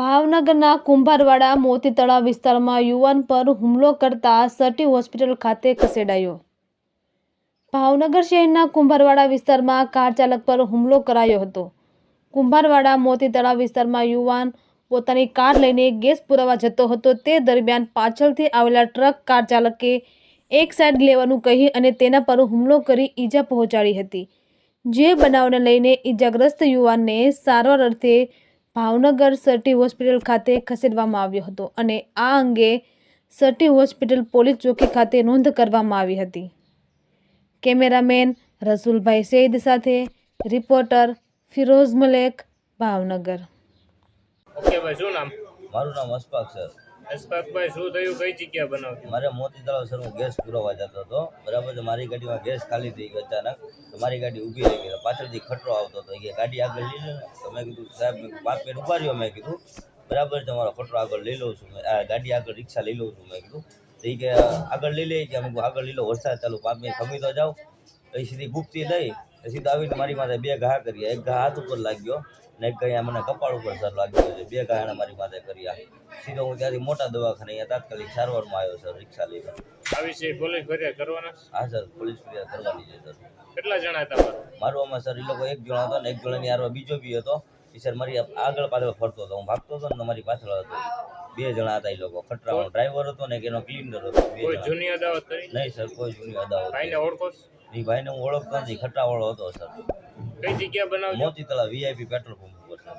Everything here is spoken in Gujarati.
ભાવનગરના કુંભારવાડા મોતી તળાવ વિસ્તારમાં યુવાન પર હુમલો કરતા સટી હોસ્પિટલ ખાતે ખસેડાયો. ભાવનગર શહેરના કુંભારવાડા વિસ્તારમાં કાર ચાલક પર હુમલો કરાયો હતો. કુંભારવાડા મોતી તળાવ વિસ્તારમાં યુવાન પોતાની કાર લઈને ગેસ પુરાવા જતો હતો. તે દરમિયાન પાછળથી આવેલા ટ્રક કાર ચાલકે એક સાઈડ લેવાનું કહી અને તેના પર હુમલો કરી ઈજા પહોંચાડી હતી. જે બનાવને લઈને ઈજાગ્રસ્ત યુવાનને સારવાર અર્થે ભાવનગર સટી હોસ્પિટલ ખાતે ખસેડવામાં આવ્યો હતો અને આ અંગે સટી હોસ્પિટલ પોલીસ ચોકી ખાતે નોંધ કરવામાં આવી હતી. કેમેરામેન રસુલભાઈ સૈદ સાથે રિપોર્ટર ફિરોઝ મલેક ભાવનગર. ઓકે ભાઈ શું નામ? મારું નામ અશફાક સર. અશફાકભાઈ, શું થયું? કઈ જગ્યા બનાવતી મારે મોતી તળાવ સર હું ગેસ પુરાવા જતો હતો. બરાબર છે, મારી ગાડીમાં ગેસ ખાલી થઈ ગયો અચાનક. તો મારી ગાડી ઊભી રહી ગઈ. પાછળથી ખટરો આવતો હતો. કે ગાડી આગળ લઈ લે તો મેં કીધું, સાહેબ પાંચ મિનિટ ઊભા રહ્યો મેં કીધું, બરાબર છે મારો ખટરો આગળ લઈ લઉં છું. ગાડી આગળ રિક્ષા લઈ લઉં છું, મેં કીધું. તો એ કે, આગળ લઈ લઈ કે અમે આગળ લઈ લો, વરસાદ ચાલુ પાંચ મિનિટ ખમી તો જાઉં. પછી સીધી ગુપ્તી લઈ તો સીધો આવીને મારી માથે બે ઘા કર્યા એક ઘા હાથ ઉપર લાગ્યો ને એક ઘા મને કપાળ ઉપર સર લાગ્યો છે. બે ઘા એણે મારી માથે કર્યા સીધો હું ત્યાંથી મોટા દવાખાને અહીંયા તાત્કાલિક સારવારમાં આવ્યો સર રિક્ષા લઈને. આ વિશે પોલીસ ફરિયાદ કરવાના હા સર પોલીસ ફરિયાદ કરવાની છે સર. કેટલા જણા હતા મારું? આમાં સર એ લોકો એક જણા હતો ને એક જણાની આરવા બીજો બી હતો. એ સર મારી આગળ પાછળ ફરતો હતો. હું ભાગતો હતો ને મારી પાછળ હતો. બે જણા હતા એ લોકો. ખટરાવાનો ડ્રાઈવર હતો ને એનો ક્લીનર હતો. બે જૂની અદાવત નહીં સર કોઈ જૂની અદાવત ઓળખો? એ ભાઈને હું ઓળખતો નથી ખટાવાળો હતો સર કઈ જગ્યા બનાવજો? Moti Talav VIP petrol pump ઉપર સર